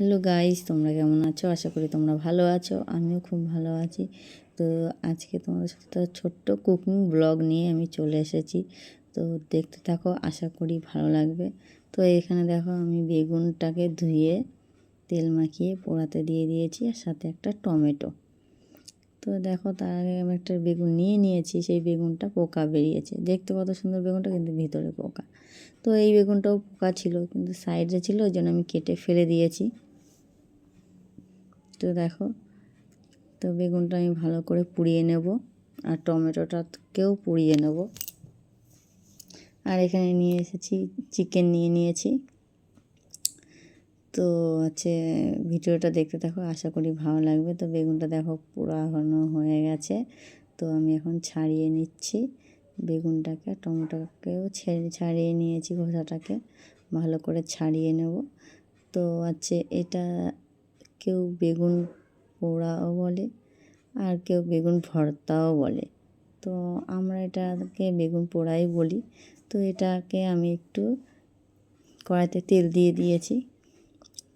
Hello guys, তোমরা কেমন আছো? আশা করি তোমরা ভালো আছো, আমিও খুব ভালো আছি। তো আজকে তোমাদের সাথে একটা ছোট্ট কুকিং ব্লগ নিয়ে আমি চলে এসেছি। তো দেখতে থাকো, আশা করি ভালো লাগবে। তো এখানে দেখো, আমি বেগুনটাকে ধুয়ে তেল মাখিয়ে পোড়াতে দিয়ে দিয়েছি, আর সাথে একটা টমেটো। তো দেখো, তার আগে আমি একটা বেগুন নিয়ে নিয়েছি, সেই বেগুনটা পোকা বেরিয়েছে। দেখতে কত সুন্দর বেগুনটা, কিন্তু ভিতরে পোকা। তো এই বেগুনটাও পোকা ছিল, কিন্তু সাইডে ছিল, ওই জন্য আমি কেটে ফেলে দিয়েছি। তো দেখো, তো বেগুনটা আমি ভালো করে পুড়িয়ে নেব আর টমেটোটাকেও পুড়িয়ে নেব। আর এখানে নিয়ে এসেছি, চিকেন নিয়ে নিয়েছি। তো হচ্ছে ভিডিওটা দেখতে দেখো আশা করি ভালো লাগবে। তো বেগুনটা দেখো পুরানো হয়ে গেছে। তো আমি এখন ছাড়িয়ে নিচ্ছি বেগুনটাকে, টমেটোকেও ছেড়ে, ছাড়িয়ে নিয়েছি খোসাটাকে। ভালো করে ছাড়িয়ে নেব। তো হচ্ছে এটা কেউ বেগুন পোড়াও বলে আর কেউ বেগুন ভর্তাও বলে। তো আমরা এটাকে বেগুন পোড়াই বলি। তো এটাকে আমি একটু কড়াইতে তেল দিয়ে দিয়েছি।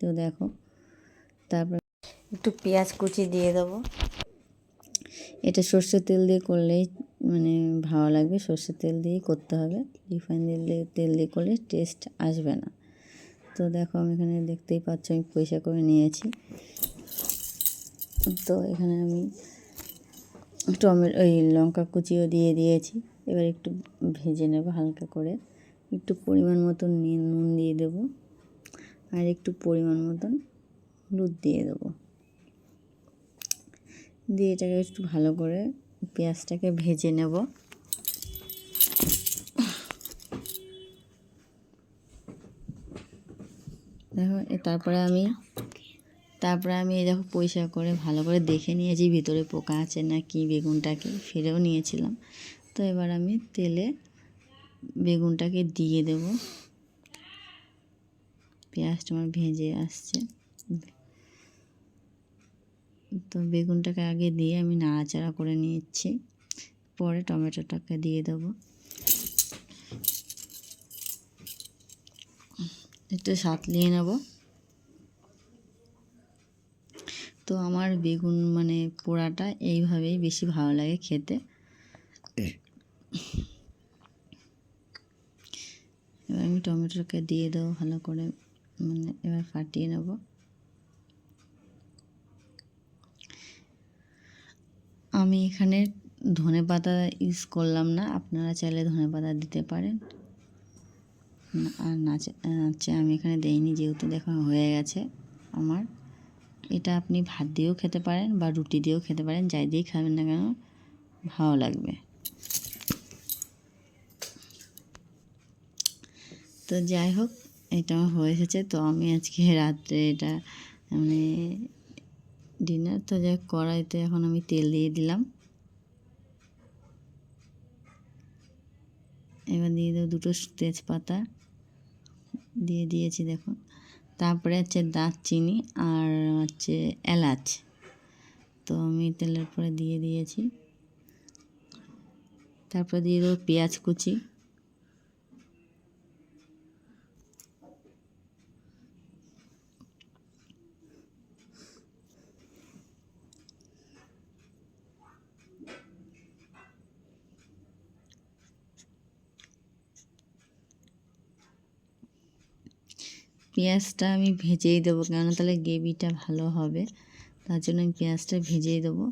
তো দেখো, তারপর একটু পেঁয়াজ কুচি দিয়ে দেবো। এটা সর্ষের তেল দিয়ে করলেই মানে ভালো লাগবে। সর্ষের তেল দিয়েই করতে হবে। রিফাইন তেল দিয়ে তেল দিয়ে করলে টেস্ট আসবে না। তো দেখো আমি এখানে দেখতেই পাচ্ছ, আমি পয়সা করে নিয়েছি। তো এখানে আমি টমেটো, ওই লঙ্কা কুচিও দিয়ে দিয়েছি। এবার একটু ভেজে নেব হালকা করে। একটু পরিমাণ মতন নুন দিয়ে দেবো। আর একটু পরিমাণ মতন হলুদ দিয়ে দেবো। দিয়ে এটাকে একটু ভালো করে পেঁয়াজটাকে ভেজে নেব। দেখো তারপরে আমি তারপরে আমি এই দেখো পরিষ্কার করে ভালো করে দেখে নিয়েছি ভিতরে পোকা আছে না কি বেগুনটাকে ফিরেও নিয়েছিলাম। তো এবার আমি তেলে বেগুনটাকে দিয়ে দেব। পেঁয়াজটা আমার ভেজে আসছে। তো বেগুনটাকে আগে দিয়ে আমি নাড়াচাড়া করে নিচ্ছি। পরে টমেটোটাকে দিয়ে দেবো। একটু সাতলিয়ে নেব। তো আমার বেগুন মানে পোড়াটা এইভাবেই বেশি ভালো লাগে খেতে। এবার আমি টমেটোকে দিয়ে দেবো ভালো করে মানে এবার ফাটিয়ে নেব। আমি এখানে ধনে পাতা ইউজ করলাম না আপনারা চাইলে ধনে পাতা দিতে পারেন। আর নাচে আচ্ছা আমি এখানে দেইনি, যেহেতু দেখা হয়ে গেছে আমার। এটা আপনি ভাত দিয়েও খেতে পারেন বা রুটি দিয়েও খেতে পারেন, যাই দিয়েই খাবেন না কেন, ভালো লাগবে। তো যাই হোক, এটা আমার হয়ে এসেছে। তো আমি আজকে রাত্রে এটা মানে ডিনার তো যাই কড়াইতে এখন আমি তেল দিয়ে দিলাম। এবার দিয়ে দেবো দুটো তেজপাতা। দিয়ে দিয়েছি দেখো তারপরে হচ্ছে দারচিনি আর হচ্ছে এলাচ। তো আমি তেলের পরে দিয়ে দিয়েছি। তারপরে দিয়ে দেবো পেঁয়াজ কুচি। পেঁয়াজটা আমি ভেজেই দেবো কেন তাহলে গ্রেভিটা ভালো হবে। তার জন্য আমি পেঁয়াজটা ভেজেই দেবো।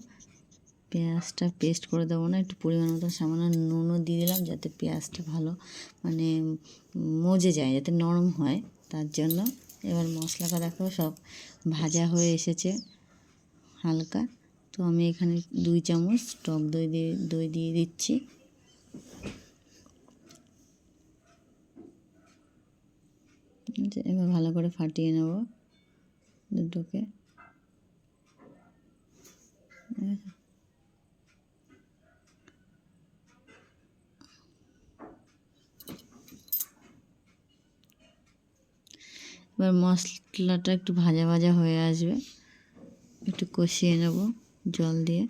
পেঁয়াজটা পেস্ট করে দেবো না, একটু পরিমাণ মতো সামান্য নুনও দিয়ে দিলাম যাতে পেঁয়াজটা ভালো মানে মজে যায়, যাতে নরম হয়। তার জন্য এবার মশলাটা দেখো সব ভাজা হয়ে এসেছে হালকা। তো আমি এখানে দুই চামচ টক দই দিয়ে দই দিয়ে দিচ্ছি। এবার ভালো করে ফাটিয়ে নেব দুটোকে। এবার মশলাটা একটু ভাজা ভাজা হয়ে আসবে, একটু কষিয়ে নেব জল দিয়ে।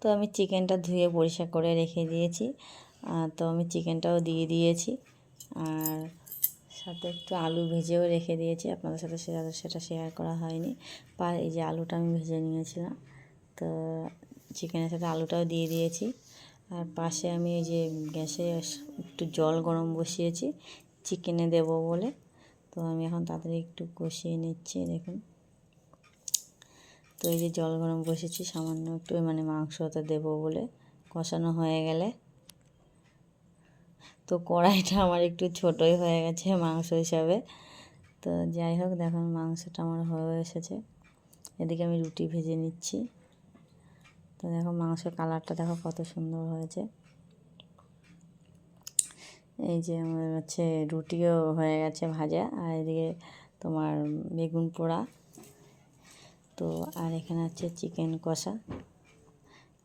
তো আমি চিকেনটা ধুয়ে পরিষ্কার করে রেখে দিয়েছি। তো আমি চিকেনটাও দিয়ে দিয়েছি। আর সাথে একটু আলু ভেজেও রেখে দিয়েছি। আপনাদের সাথে সেটা সেটা শেয়ার করা হয়নি। পা, এই যে আলুটা আমি ভেজে নিয়েছিলাম। তো চিকেনের সাথে আলুটাও দিয়ে দিয়েছি। আর পাশে আমি এই যে গ্যাসে একটু জল গরম বসিয়েছি। চিকেনে দেব বলে। তো আমি এখন তাড়াতাড়ি একটু কষিয়ে নিচ্ছি, দেখুন। তো এই যে জল গরম বসেছি, সামান্য একটু মানে মাংসতে দেবো বলে। কষানো হয়ে গেলে। তো কড়াইটা আমার একটু ছোটোই হয়ে গেছে মাংস হিসাবে। তো যাই হোক, দেখুন মাংসটা আমার হয়ে এসেছে। এদিকে আমি রুটি ভেজে নিচ্ছি। তো দেখো মাংসের কালারটা দেখো কত সুন্দর হয়েছে। এই যে আমার হচ্ছে রুটিও হয়ে গেছে ভাজা, আর এদিকে তোমার বেগুন পোড়া। তো আর এখানে হচ্ছে চিকেন কষা।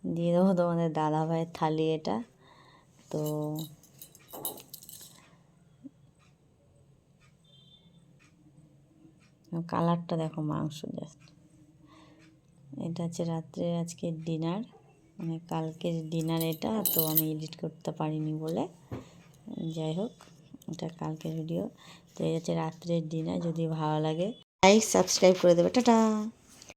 দিয়ে দেবো তোমাদের দাদা ভাইয়ের থালি এটা। তো কালারটা দেখো মাংস জাস্ট এটা হচ্ছে রাত্রে আজকে ডিনার। মানে কালকের ডিনার এটা, তো আমি এডিট করতে পারিনি বলে। যাই হোক, এটা কালকের ভিডিও। তো এই হচ্ছে রাত্রের ডিনার, যদি ভালো লাগে লাইক সাবস্ক্রাইব করে দেবে। টাটা!